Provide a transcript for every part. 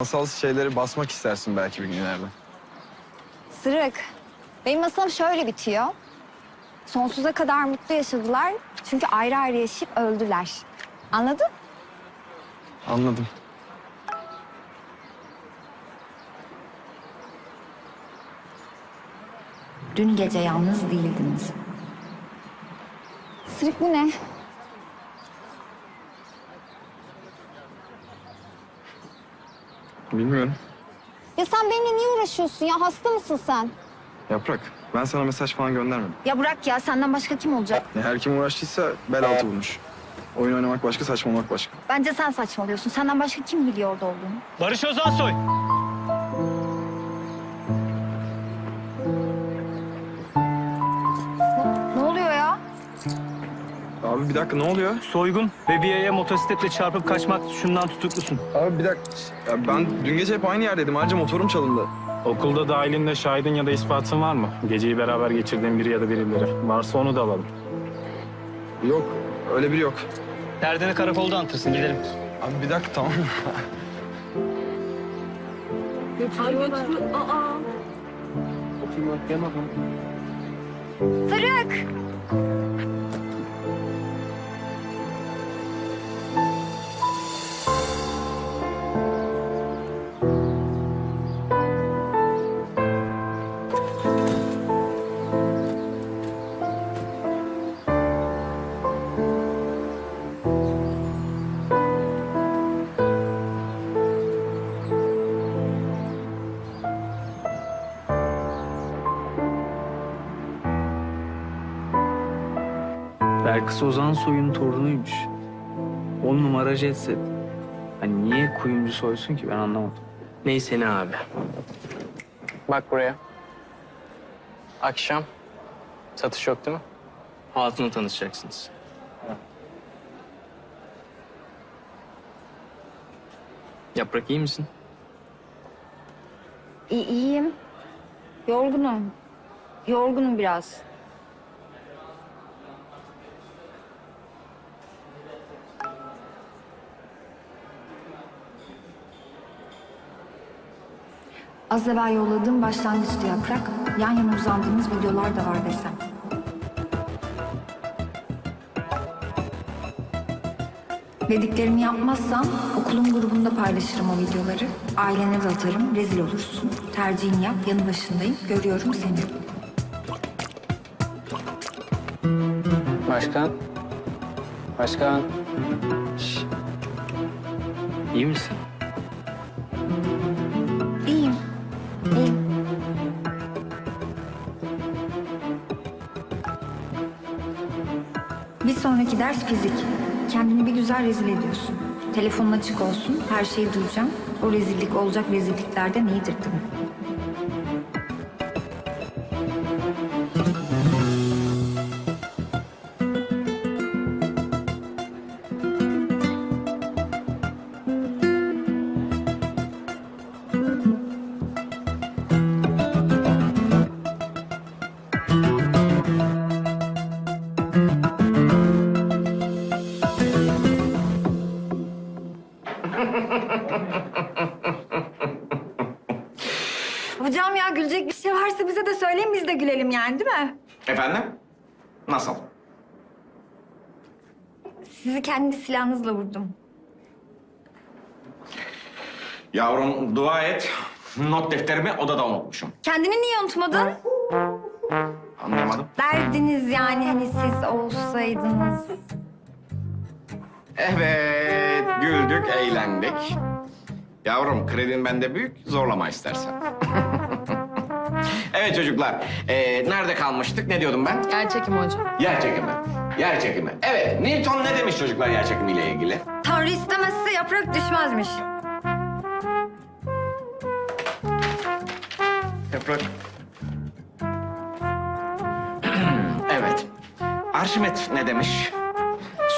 Masal şeyleri basmak istersin belki bir günlerde. Sırık. Benim masalım şöyle bitiyor. Sonsuza kadar mutlu yaşadılar. Çünkü ayrı ayrı yaşayıp öldüler. Anladın? Anladım. Dün gece yalnız değildiniz. Sırık bu ne? Bilmiyorum. Ya sen benimle niye uğraşıyorsun ya? Hasta mısın sen? Yaprak, ben sana mesaj falan göndermedim. Ya bırak ya senden başka kim olacak? Ya her kim uğraştıysa bel altı bulmuş. Oyun oynamak başka, saçmalamak başka. Bence sen saçmalıyorsun. Senden başka kim biliyor orada olduğunu? Barış Ozansoy. Abi bir dakika ne oluyor? Soygun ve bir yaya motosikletle çarpıp kaçmak suçundan tutuklusun. Abi bir dakika. Ya ben dün gece hep aynı yerdeydim. Ayrıca motorum çalındı. Okulda dahilinde şahidin ya da ispatın var mı? Geceyi beraber geçirdiğin biri ya da birileri. Varsa onu da alalım. Yok, öyle biri yok. Derdini karakolda anlatırsın gidelim. Abi bir dakika tamam. Sırık! Belkıs Ozan soyun torunuymuş. On numara jet set. Hani niye kuyumcu soysun ki ben anlamadım. Neyse ne abi. Bak buraya. Akşam satış yok değil mi? Hatun'la tanışacaksınız. Yaprak iyi misin? İyi, iyiyim. Yorgunum. Yorgunum biraz. Az evvel yolladığım başlangıçtı yaprak. Yan yana uzandığımız videolar da var desem. Dediklerimi yapmazsan okulun grubunda paylaşırım o videoları. Ailene de atarım, rezil olursun. Tercihini yap, yanı başındayım. Görüyorum seni. Başkan. Başkan. İyi misin? Ders fizik. Kendini bir güzel rezil ediyorsun. Telefonun açık olsun, her şeyi duyacağım. O rezillik olacak rezilliklerden iyidir değil söyleyin biz de gülelim yani değil mi? Efendim? Nasıl? Sizi kendi silahınızla vurdum. Yavrum dua et. Not defterimi odada unutmuşum. Kendini niye unutmadın? Anlamadım. Derdiniz yani hani siz olsaydınız. Evet, güldük, eğlendik. Yavrum kredin bende büyük, zorlama istersen. evet çocuklar, ee, nerede kalmıştık? Ne diyordum ben? Yer çekimi hocam. Yer çekimi. Yer çekimi. Evet, Newton ne demiş çocuklar yer çekimiyle ilgili? Tanrı istemezse yaprak düşmezmiş. Yaprak. evet. Arşimet ne demiş?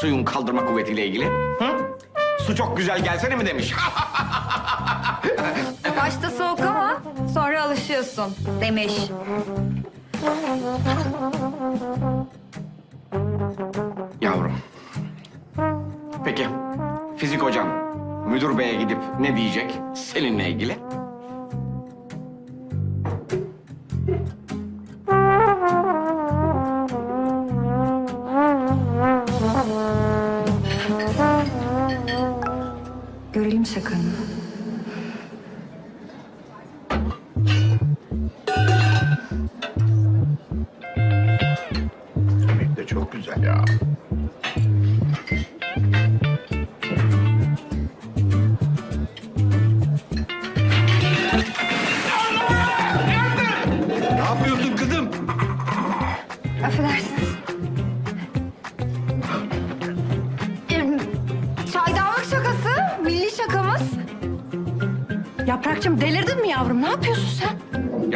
Suyun kaldırma kuvvetiyle ilgili. Hı? Su çok güzel gelsene mi demiş? Başta soğuk ama sonra alışıyorsun demiş. Yavrum. Peki. Fizik hocam müdür beye gidip ne diyecek seninle ilgili? Görelim şakanı.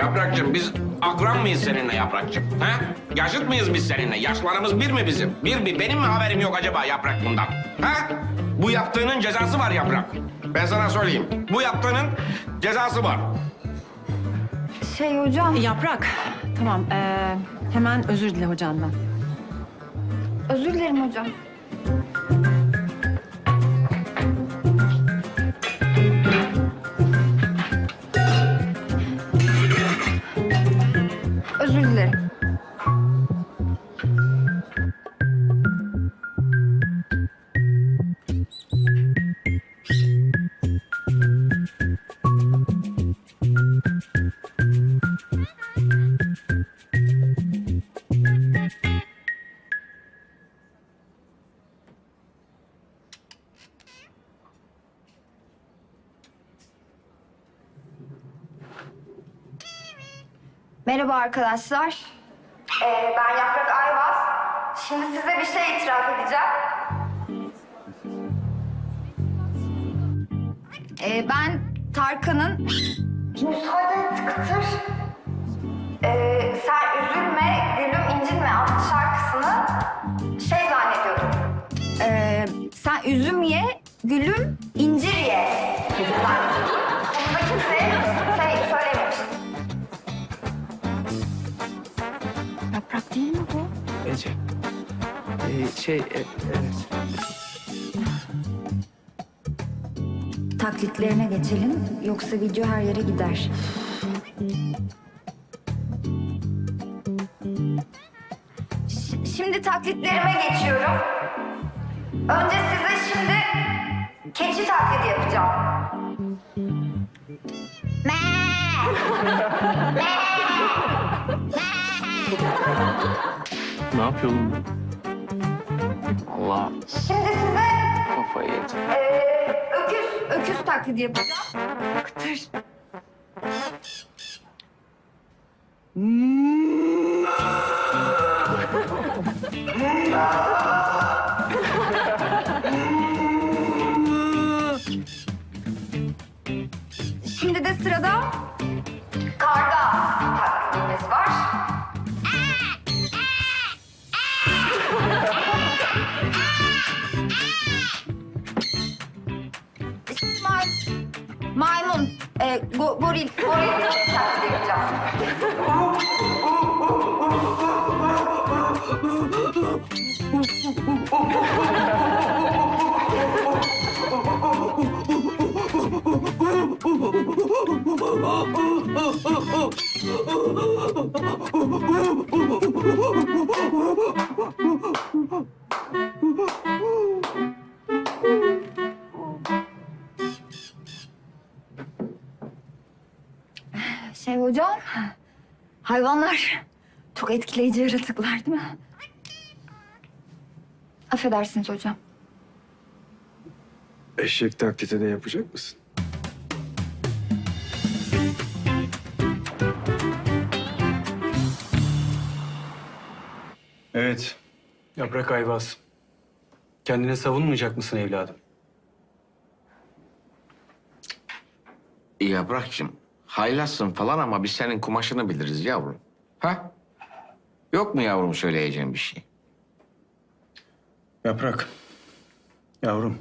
Yaprakçım biz akran mıyız seninle Yaprakçım? Ha? Yaşıt mıyız biz seninle? Yaşlarımız bir mi bizim? Bir mi? Benim mi haberim yok acaba Yaprak bundan? Ha? Bu yaptığının cezası var Yaprak. Ben sana söyleyeyim. Bu yaptığının cezası var. Şey hocam, Yaprak. Tamam. ee, hemen özür dile hocandan. özür dilerim hocam. Dilerim. Merhaba arkadaşlar. Ee, ben Yaprak Ayvaz. Şimdi size bir şey itiraf edeceğim. Ee, ben Tarkan'ın... Müsaade et Kıtır. Ee, sen üzülme, gülüm incinme adlı şarkısını şey zannediyordum. Ee, sen üzüm ye, gülüm şey, e- evet. Taklitlerine geçelim yoksa video her yere gider. Ş- şimdi taklitlerime geçiyorum. Önce size şimdi keçi taklidi yapacağım. Ne yapıyor oğlum bu? Allah Şimdi size kafayı yedi. eee, öküz, öküz taklidi yapacağım. Kıtır. Şimdi maymun, e, go, goril, goril taklidi yapacağım. Şey hocam, hayvanlar çok etkileyici yaratıklar değil mi? Affedersiniz hocam. Eşek taklidi de yapacak mısın? Evet. Yaprak Ayvaz. Kendine savunmayacak mısın evladım? Yaprakçım, haylazsın falan ama biz senin kumaşını biliriz yavrum. Ha? Yok mu yavrum söyleyeceğim bir şey? Yaprak. Yavrum.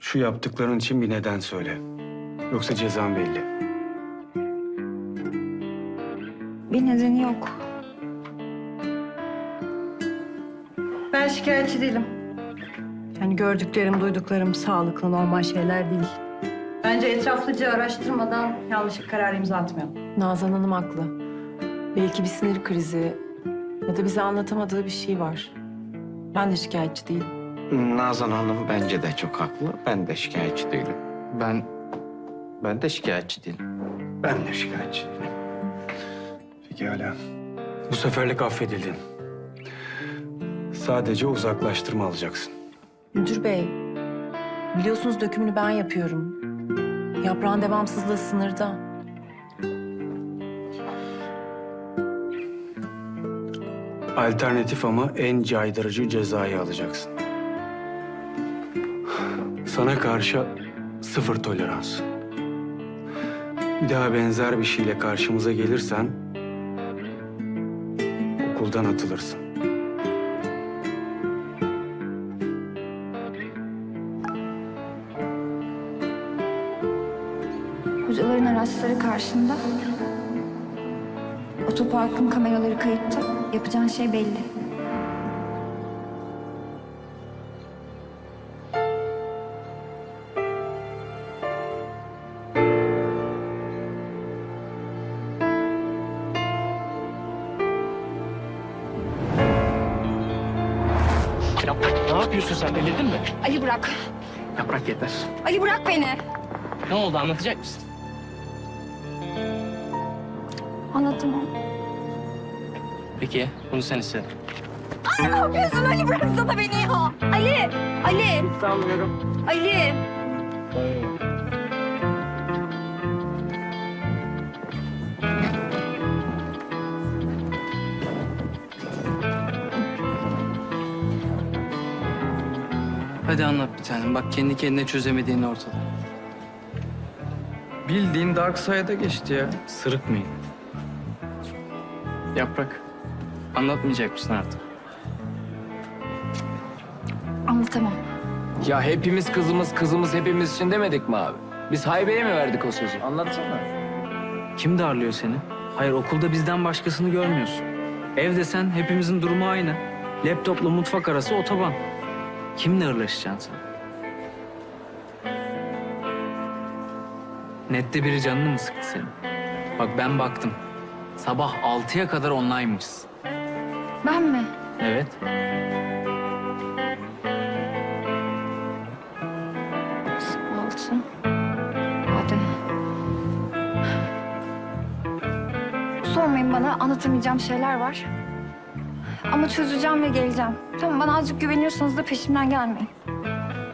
Şu yaptıkların için bir neden söyle. Yoksa cezan belli. Bir nedeni yok. Ben şikayetçi değilim. Yani gördüklerim, duyduklarım sağlıklı, normal şeyler değil. Bence etraflıca araştırmadan yanlış bir karar imza atmayalım. Nazan Hanım haklı. Belki bir sinir krizi ya da bize anlatamadığı bir şey var. Ben de şikayetçi değilim. Nazan Hanım bence de çok haklı. Ben de şikayetçi değilim. Ben ben de şikayetçi değilim. Ben de şikayetçi değilim. Pekala. Bu seferlik affedildin. Sadece uzaklaştırma alacaksın. Müdür bey, biliyorsunuz dökümünü ben yapıyorum. Yaprağın devamsızlığı sınırda. Alternatif ama en caydırıcı cezayı alacaksın. Sana karşı sıfır tolerans. Bir daha benzer bir şeyle karşımıza gelirsen okuldan atılırsın. Araçları karşında. Otoparkın kameraları kayıtta. Yapacağın şey belli. Ne yapıyorsun sen? Delirdin mi? Ali bırak. Yaprak yeter. Ali bırak beni. Ne oldu anlatacak mısın? Anlatamam. Peki bunu sen iste. Ay, ne yapıyorsun Ali bıraksana beni ya. Ali. Ali. Sanmıyorum. Ali. Hadi anlat bir tanem. Bak kendi kendine çözemediğin ortada. Bildiğin Dark Side'a geçti ya. Sırık mıyım? Yaprak. Anlatmayacak mısın artık? Anlatamam. Ya hepimiz kızımız, kızımız hepimiz için demedik mi abi? Biz haybeye mi verdik o sözü? Anlatsana. Kim darlıyor seni? Hayır okulda bizden başkasını görmüyorsun. Evde sen hepimizin durumu aynı. Laptopla mutfak arası otoban. Kimle hırlaşacaksın sen? Nette biri canını mı sıktı senin? Bak ben baktım. Sabah 6'ya kadar online'mışsın. Ben mi? Evet. Altı. Hadi. Sormayın bana anlatamayacağım şeyler var. Ama çözeceğim ve geleceğim. Tamam bana azıcık güveniyorsanız da peşimden gelmeyin.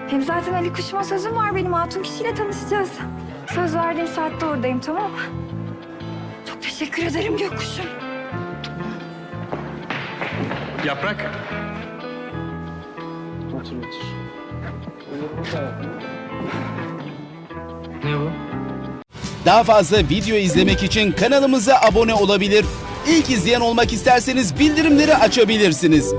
Hem zaten Ali Kuşuma sözüm var benim hatun kişiyle tanışacağız. Söz verdiğim saatte oradayım tamam mı? Teşekkür ederim Gökkuşum. Yaprak. Otur otur. Ne bu? Daha fazla video izlemek için kanalımıza abone olabilir. İlk izleyen olmak isterseniz bildirimleri açabilirsiniz.